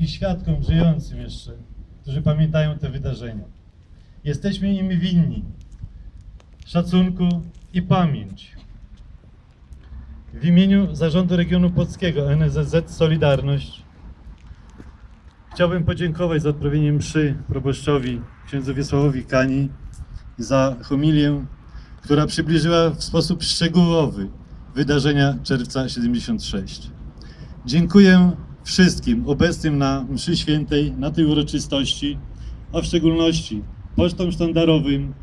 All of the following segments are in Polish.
i świadkom żyjącym jeszcze, którzy pamiętają te wydarzenia. Jesteśmy im winni szacunku i pamięć. W imieniu Zarządu Regionu Płockiego NSZZ Solidarność chciałbym podziękować za odprawienie mszy proboszczowi księdzu Wiesławowi Kani za homilię, która przybliżyła w sposób szczegółowy wydarzenia czerwca 76. Dziękuję wszystkim obecnym na mszy świętej, na tej uroczystości, a w szczególności pocztom sztandarowym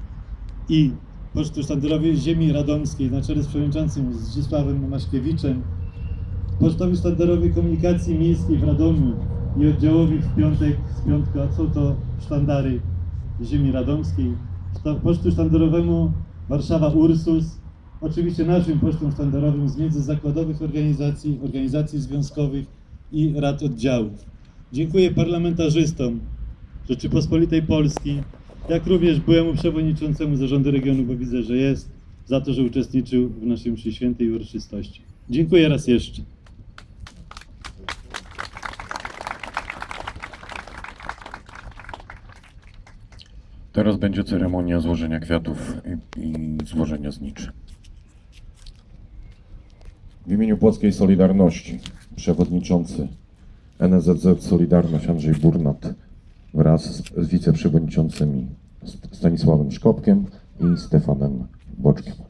i Poczty Sztandarowej Ziemi Radomskiej na czele z przewodniczącym Zdzisławem Maszkiewiczem, Pocztowi Sztandarowej Komunikacji Miejskiej w Radomiu i oddziałowi w piątek z piątka są to sztandary Ziemi Radomskiej, Pocztu Sztandarowemu Warszawa Ursus, oczywiście naszym pocztom sztandarowym z międzyzakładowych organizacji, organizacji związkowych i rad oddziałów. Dziękuję parlamentarzystom Rzeczypospolitej Polski, jak również byłemu przewodniczącemu zarządu regionu, bo widzę, że jest, za to, że uczestniczył w naszej mszy świętej uroczystości. Dziękuję raz jeszcze. Teraz będzie ceremonia złożenia kwiatów i, i złożenia zniczy. W imieniu Płockiej Solidarności przewodniczący NSZZ Solidarność Andrzej Burnat wraz z, z wiceprzewodniczącymi St- Stanisławem Szkopkiem i Stefanem Boczkiem.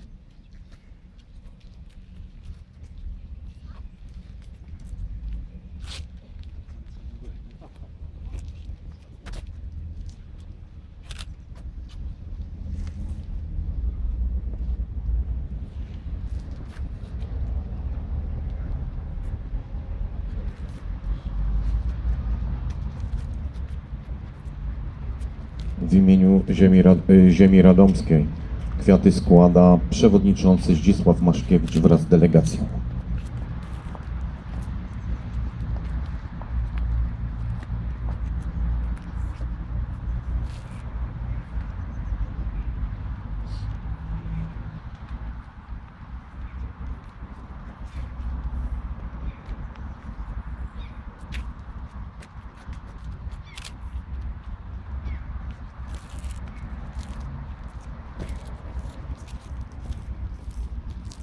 W imieniu Ziemi, Rad- y, Ziemi Radomskiej kwiaty składa przewodniczący Zdzisław Maszkiewicz wraz z delegacją.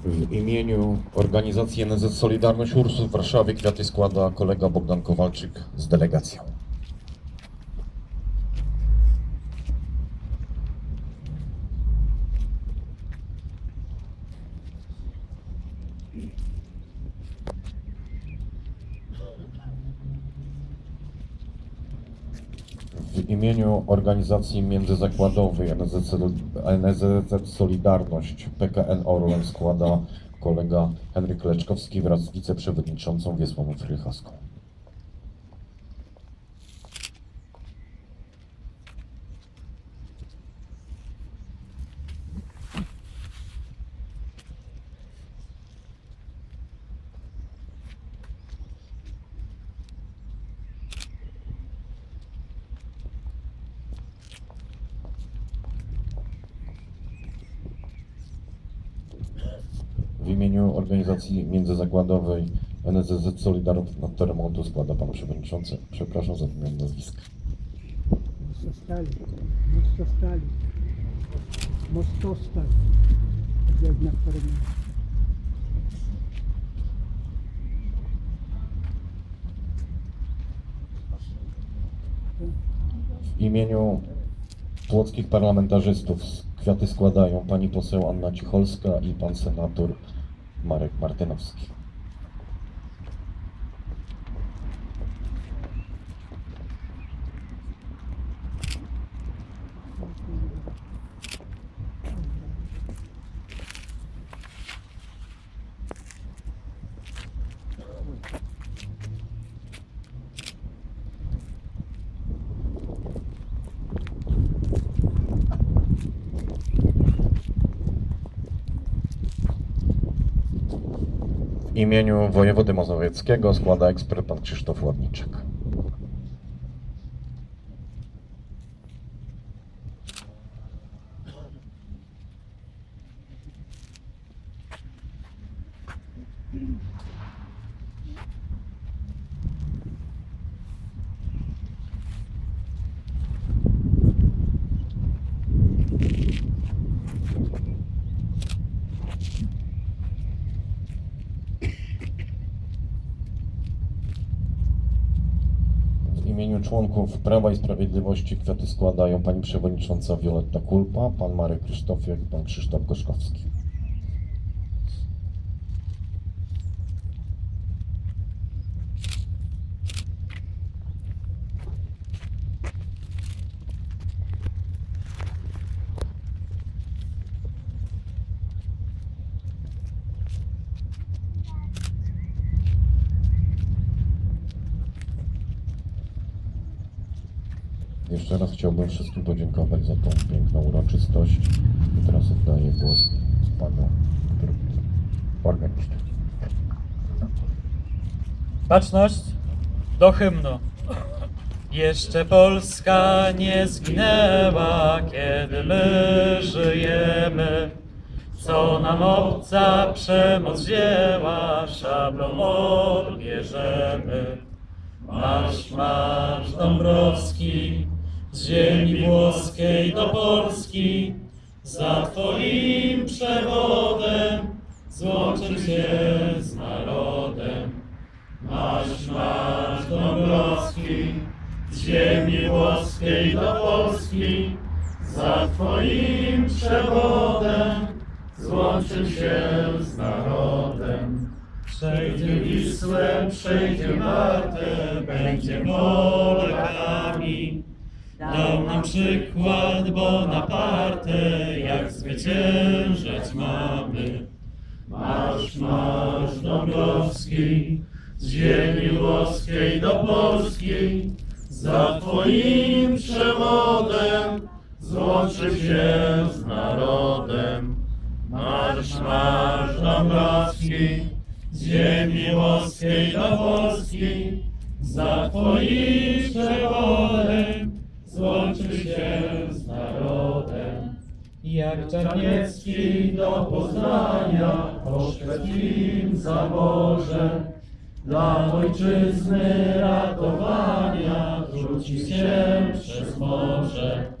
W imieniu organizacji NZ Solidarność Ursus w Warszawie kwiaty składa kolega Bogdan Kowalczyk z delegacją. W imieniu organizacji międzyzakładowej NZZ, Solidarność PKN Orlen składa kolega Henryk Leczkowski wraz z wiceprzewodniczącą Wiesławą Frychowską. W imieniu organizacji międzyzakładowej NZZ Solidarność Remontu składa pan przewodniczący. Przepraszam za wymianę nazwiska. Mostostali, Mostostali, Mostostal, tak jak na formie. W imieniu płockich parlamentarzystów kwiaty składają pani poseł Anna Cicholska i pan senator Marek Martynowski. Imieniu wojewody mazowieckiego składa ekspert pan Krzysztof Ładniczek. W imieniu członków Prawa i Sprawiedliwości kwiaty składają pani przewodnicząca Wioletta Kulpa, pan Marek Krzysztofiak i pan Krzysztof Gorzkowski. Jeszcze raz chciałbym wszystkim podziękować za tą piękną uroczystość. I teraz oddaję głos panu organiście. Baczność do hymnu. Jeszcze Polska nie zginęła, kiedy my żyjemy. Co nam obca przemoc wzięła, szablą odbierzemy. Marsz, marsz Dąbrowski, ziemi włoskiej do Polski, za Twoim przewodem złączę się z narodem. Marsz, marsz Dąbrowski, z ziemi włoskiej do Polski, za Twoim przewodem złączę się z narodem. Przejdzie Wisłę, przejdzie Wartę, będzie Polakami. Dał nam przykład Bonaparte, jak zwyciężać mamy. Marsz, marsz Dąbrowski, z ziemi włoskiej do Polski, za Twoim przewodem złączy się z narodem. Marsz, marsz Dąbrowski, z ziemi włoskiej do Polski, za Twoim przewodem się z narodem. Jak Czarniecki do Poznania po szwedzkim zaborze, dla ojczyzny ratowania rzuci się przez morze.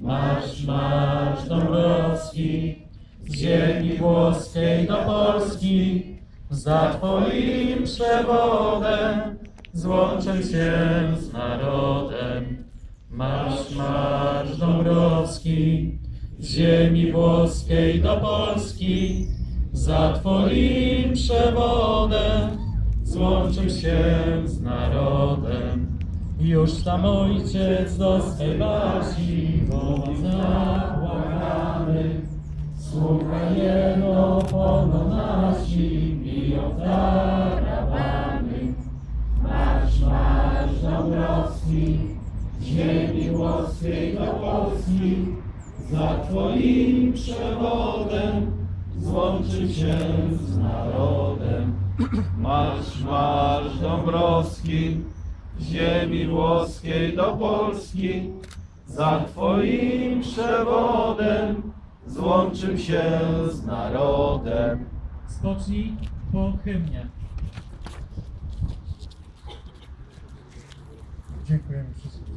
Marsz, marsz Dąbrowski, z ziemi włoskiej do Polski, za Twoim przewodem złączę się z narodem. Marsz, marsz Dąbrowski, z ziemi włoskiej do Polski, za Twoim przewodem złączę się z narodem. Już tam ojciec do swej woła złączyć się z narodem. Marsz, marsz Dąbrowski, ziemi włoskiej do Polski, za Twoim przewodem złączył się z narodem. Spocznij po hymnie. Dziękujemy wszystkim.